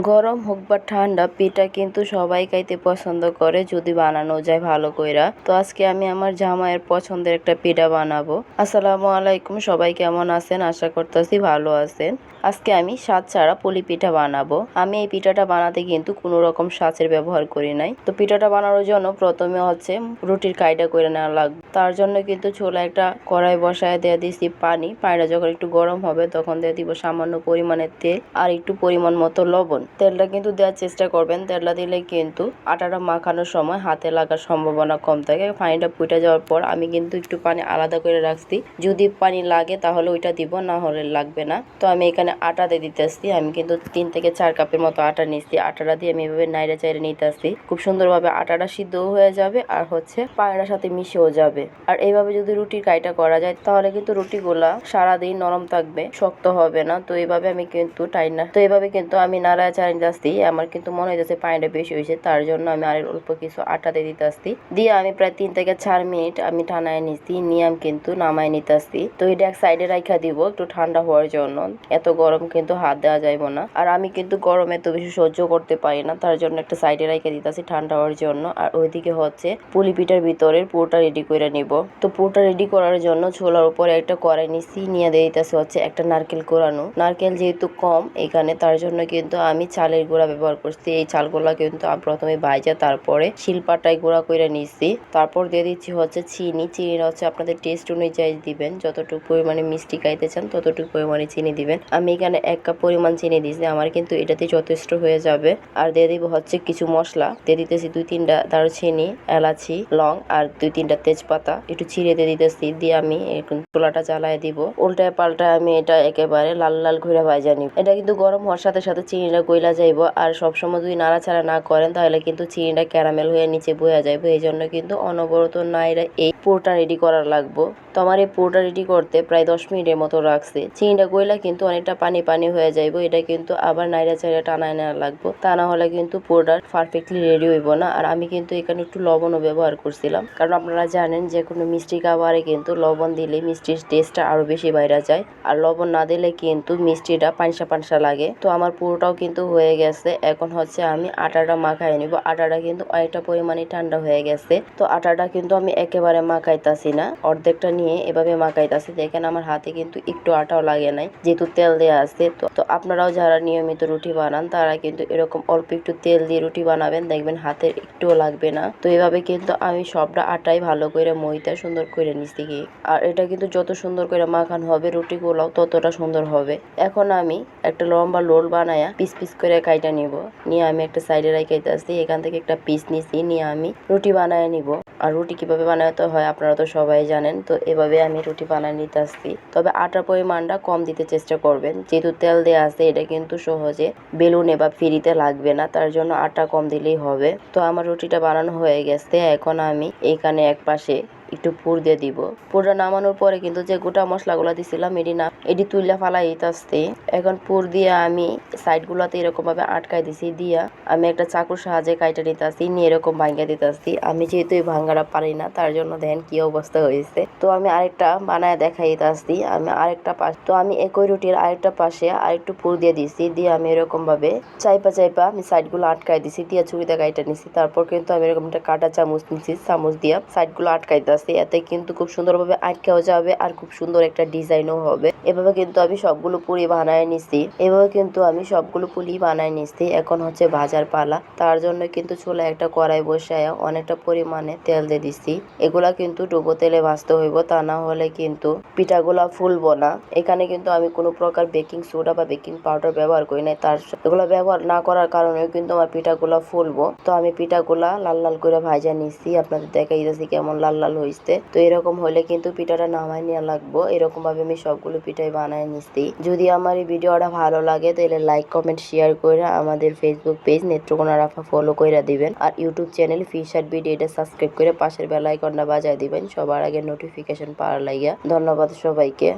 গরম হোক বা ঠান্ডা, পিঠা কিন্তু সবাই খাইতে পছন্দ করে যদি বানানো যায় ভালো কইরা। তো আজকে আমি আমার জামাইয়ের পছন্দের একটা পিঠা বানাবো। আসসালামু আলাইকুম, সবাই কেমন আছেন? আশা করতেছি ভালো আছেন। আজকে আমি স্বাদ ছাড়া পুলি পিঠা বানাবো। আমি এই পিঠাটা বানাতে কিন্তু কোনো রকম সাঁচের ব্যবহার করি নাই। তো পিঠাটা বানানোর জন্য প্রথমে হচ্ছে রুটির কাইটা করে নেওয়া লাগবে তার জন্য কিন্তু ছোলা একটা কড়াই বসায় দিয়ে দিয়েছি পানি। পানিটা যখন একটু গরম হবে তখন দিয়ে দিব সামান্য পরিমাণের তেল আর একটু পরিমাণ মতো লবণ। তেলটা কিন্তু দেওয়ার চেষ্টা করবেন। তেলটা দিলে কিন্তু আটাটা মাখানোর সময় হাতে লাগার সম্ভাবনা কম থাকে। পানিটা ফুটে যাওয়ার পর আমি কিন্তু একটু পানি আলাদা করে রাখছি। যদি পানি লাগে তাহলে ওইটা দিব, না হলে লাগবে না। তো আমি এখানে আটা দিয়ে দিতে আসছি আমি কিন্তু তিন থেকে চার কাপের মতো আটা নিচ্ছি আটাটা দিয়ে আমি এভাবে নাইড়ে চাইড়ে নিতে আসছি খুব সুন্দরভাবে আটাটা সিদ্ধ হয়ে যাবে আর হচ্ছে পানিটার সাথে মিশেও যাবে। আর এইভাবে যদি রুটির কাইটা করা যায় তাহলে কিন্তু রুটিগুলা সারাদিন নরম থাকবে, শক্ত হবে না। তো এইভাবে আমি কিন্তু টাই না তো এইভাবে কিন্তু আমি নাড়া চাই যাচ্ছি আমার কিন্তু মনে হইতেছে পানিটা বেশি হয়েছে তার জন্য আমি আর অল্প কিছু আটা দিয়ে দিতে আসছি দিয়ে আমি প্রায় তিন থেকে চার মিনিট আমি ঠান্ডায় নিচ্ছি নিয়ে আমি কিন্তু নামায় নিতে আসছি তো এটা এক সাইডে রাখা দিব একটু ঠান্ডা হওয়ার জন্য, এত গরম কিন্তু হাত দেওয়া যাইব না। আর আমি কিন্তু গরম এত বেশি সহ্য করতে পারি না, তার জন্য একটা সাইডে রাখা দিতেছি ঠান্ডা হওয়ার জন্য। আর ওইদিকে হচ্ছে পুলি পিঠার ভিতরের পুরোটা রেডি করে নিব। তো পুরোটা রেডি করার জন্য ছোলার উপরে একটা কড়াই নিচ্ছি নিয়ে দিয়ে দিতেছে হচ্ছে একটা নারকেল কোরানো। নারকেল যেহেতু কম, এখানে তার জন্য কিন্তু আমি চালের গুঁড়া ব্যবহার করছি। এই চালগুলা কিন্তু আমি প্রথমে ভাইজা, তারপরে শিলপাটায় গুঁড়া করে নিচ্ছি তারপর দিয়ে দিচ্ছি হচ্ছে চিনি। চিনিটা হচ্ছে আপনাদের টেস্ট অনুযায়ী দিবেন। যতটুকু পরিমাণে মিষ্টি খাইতে চান, ততটুকু পরিমাণে চিনি দিবেন। আমি এখানে এক কাপ পরিমাণ চিনি দিয়েছি আমার কিন্তু এটাতে যথেষ্ট হয়ে যাবে। আর দিয়ে দিব হচ্ছে কিছু মশলা। দিয়ে দিতেছি দুই তিনটা দারুচিনি, এলাচি, লং আর দুই তিনটা তেজপাতা। একটু ছিঁড়ে দিয়ে দিতেছি। দিয়ে আমি চুলাটা জ্বালায় দিব। উল্টায় পাল্টায় আমি এটা একেবারে লাল লাল ঘুরে ভাজা নিব। এটা কিন্তু গরম হওয়ার সাথে সাথে চিনিটা গইলা যাইব। আর সবসময় যদি নাড়াচাড়া না করেন, তাহলে কিন্তু চিনিটা ক্যারামেল হয়ে নিচে বয়ে যাবে এই জন্য কিন্তু অনবরত নাইরা এই পুরোটা রেডি করার লাগবো। তো আমার এই পুরোটা রেডি করতে প্রায় দশ মিনিটের মতো রাখছে। চিনিটা কইলা কিন্তু অনেকটা পানি পানি হয়ে যাইবো। এটা কিন্তু আবার নাইরা চাইরা টানায় নেওয়া লাগবো। তা না হলে কিন্তু পুরোটা পারফেক্টলি রেডি হইব না। আর আমি কিন্তু এখানে একটু লবণও ব্যবহার করছিলাম। কারণ আপনারা জানেন যে কোনো মিষ্টি খাবারে কিন্তু লবণ দিলে মিষ্টির টেস্টটা আরও বেশি বাইরা যায়। আর লবণ না দিলে কিন্তু মিষ্টিটা পানসা পানসা লাগে। তো আমার পুরোটাও কিন্তু হয়ে গেছে। এখন হচ্ছে আমি আটাটা মাখাই নিব। আটাটা কিন্তু অনেকটা পরিমাণে ঠান্ডা হয়ে গেছে। তো আটাটা কিন্তু আমি একেবারে মাখাইতাছি না। অর্ধেকটা নিয়ে এভাবে মাখাইতাছি। দেখেন আমার হাতে কিন্তু একটু আটাও লাগে নাই, যেহেতু তেল দেওয়া আছে। তো আপনারাও যারা নিয়মিত রুটি বানান, তারা কিন্তু এরকম অল্প একটু তেল দিয়ে রুটি বানাবেন। দেখবেন হাতের একটুও লাগবে না। তো এইভাবে কিন্তু আমি সবটা আটাই ভালো করে মইতে সুন্দর করে নিচ্ছি কি আর এটা কিন্তু যত সুন্দর করে মাখানো হবে, রুটিগুলোও ততটা সুন্দর হবে। এখন আমি একটা লম্বা লোল বানায়া পিস পিস করে কাইটা নিব। নিয়ে আমি একটা সাইডে রাখাইতেছি এখান থেকে একটা পিস নিছি, নিয়ে আমি রুটি বানায় নিব। আর রুটি কীভাবে বানাতে হয় আপনারা তো সবাই জানেন, তো এভাবে আমি রুটি বানায় নিতে আসছি তবে আটার পরিমাণটা কম দিতে চেষ্টা করবেন, যেহেতু তেল দেওয়া আছে, এটা কিন্তু সহজে বেলুনে বা ফিরিতে লাগবে না, তার জন্য আটা কম দিলেই হবে। তো আমার রুটিটা বানানো হয়ে গেছে, এখন আমি এইখানে এক পাশে একটু পুর দিয়ে দিব। পুরটা নামানোর পরে কিন্তু যে গোটা মশলাগুলো দিছিলাম, এটি না এটি তুইলা ফালাই আসতে। এখন পুর দিয়ে আমি সাইড গুলাতে এরকম ভাবে আটকাই দিছি, দিয়া আমি একটা চাকুর সাহায্যে কাইটা নিতে আসছি, নিয়ে এরকম ভাঙ্গা দিতে আসছি। আমি যেহেতু এই ভাঙ্গাটা পারি না, তার জন্য দেখেন কি অবস্থা হয়েছে। তো আমি আরেকটা বানায় দেখাই দিতে আসছি, আমি আরেকটা পাশ তো আমি একই রুটির আরেকটা পাশে আরেকটু পুর দিয়ে দিছি, দিয়ে আমি এরকম ভাবে চাইপা চাইপা আমি সাইডগুলো আটকাই দিছি, দিয়ে ছুরিতে কাইটা নিছি। তারপর কিন্তু আমি এরকম একটা কাটা চামচ নিছি, চামচ দিয়া সাইডগুলো আটকাই আছে, এতে কিন্তু খুব সুন্দরভাবে আটকেও যাবে আর খুব সুন্দর একটা ডিজাইনও হবে। এভাবে কিন্তু আমি সবগুলো পুরি বানায় নিছি। এভাবে কিন্তু আমি সবগুলো পুলি বানায় নিছি। এখন হচ্ছে ভাজার পালা। তার জন্য কিন্তু চুলা একটা কড়াই বসায় অনেকটা পরিমাণে তেল দিয়ে দিছি। এগুলা কিন্তু ডুবো তেলে ভাজতে হইব, তা না হলে কিন্তু পিঠাগুলা ফুলবো না। এখানে কিন্তু আমি কোনো প্রকার বেকিং সোডা বা বেকিং পাউডার ব্যবহার করি নাই। তার এগুলো ব্যবহার না করার কারণে কিন্তু আমার পিঠাগুলা ফুলবো। তো আমি পিঠাগুলা লাল লাল করে ভাজা নিছি। আপনাদের দেখাই দিতেছি কেমন লাল লাল হয়েছে তো এরকম হলে কিন্তু পিঠাটা নামাই নেওয়া লাগবো। এরকম ভাবে আমি সবগুলো পিঠাই বানায় নিচ্ছি যদি আমার এই ভিডিওটা ভালো লাগে, তাহলে লাইক কমেন্ট শেয়ার করে আমাদের Facebook page Netrokona Rafa follow করে দিবেন। আর ইউটিউব চ্যানেল ফিশার বিডি এটা সাবস্ক্রাইব করে পাশের বেল আইকনটা বাজায় দিবেন। সবার আগে নোটিফিকেশন পাওয়ার লাগিয়া। ধন্যবাদ সবাইকে।